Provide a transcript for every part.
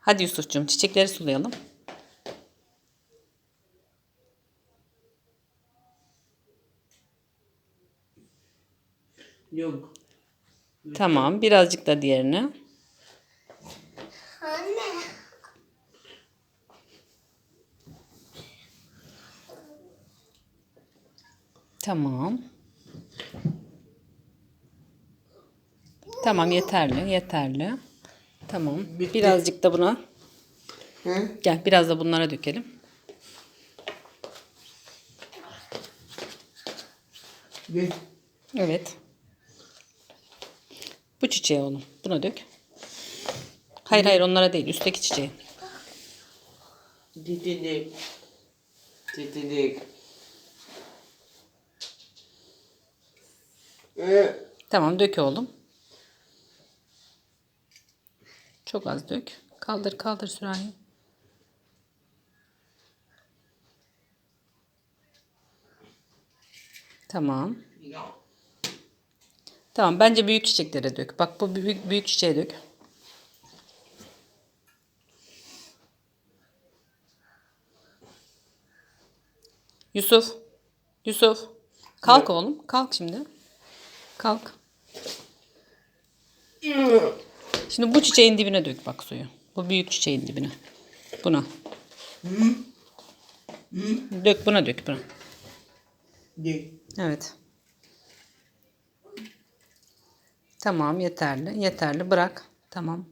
Hadi Yusuf'cum çiçekleri sulayalım. Yok. Tamam birazcık da diğerine. Anne. Tamam. Tamam yeterli yeterli. Tamam. Bitti. Birazcık da buna. Hı? Gel biraz da bunlara dökelim. Gel. Evet. Bu çiçeğe oğlum. Buna dök. Hayır hayır onlara değil. Üstteki çiçeğe. Titidik. Titidik. Ee, Tamam dök oğlum. Çok az dök. Kaldır kaldır sürahi. Tamam. Tamam bence büyük çiçeklere dök. Bak bu büyük, büyük çiçeğe dök. Yusuf. Yusuf. Kalk oğlum. Kalk şimdi. Kalk. Şimdi bu çiçeğin dibine dök bak suyu. Bu büyük çiçeğin dibine. Buna. Dök buna dök buna. Evet. Tamam yeterli. Yeterli bırak. Tamam.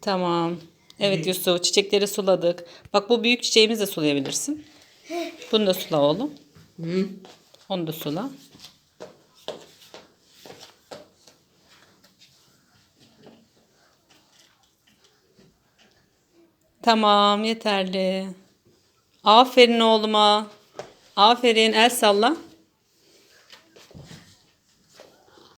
Tamam. Evet Yusuf çiçekleri suladık. Bak bu büyük çiçeğimizi de sulayabilirsin. Bunu da sula oğlum. Hı? Onu da sula. Tamam yeterli. Aferin oğluma. Aferin el salla.